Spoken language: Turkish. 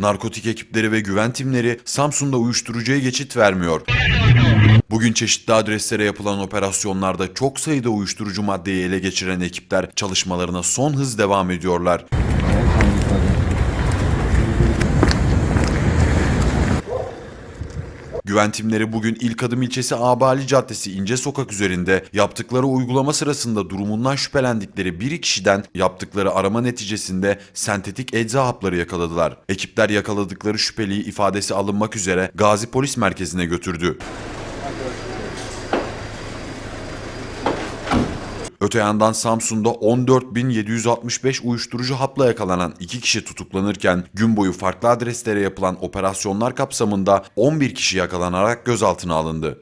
Narkotik ekipleri ve güven timleri Samsun'da uyuşturucuya geçit vermiyor. Bugün çeşitli adreslere yapılan operasyonlarda çok sayıda uyuşturucu maddeyi ele geçiren ekipler çalışmalarına son hız devam ediyorlar. Güven timleri bugün İlk Adım ilçesi Abali Caddesi İnce Sokak üzerinde yaptıkları uygulama sırasında durumundan şüphelendikleri bir kişiden yaptıkları arama neticesinde sentetik ecza hapları yakaladılar. Ekipler yakaladıkları şüpheliyi ifadesi alınmak üzere Gazi Polis Merkezi'ne götürdü. Öte yandan Samsun'da 14.765 uyuşturucu hapla yakalanan iki kişi tutuklanırken gün boyu farklı adreslere yapılan operasyonlar kapsamında 11 kişi yakalanarak gözaltına alındı.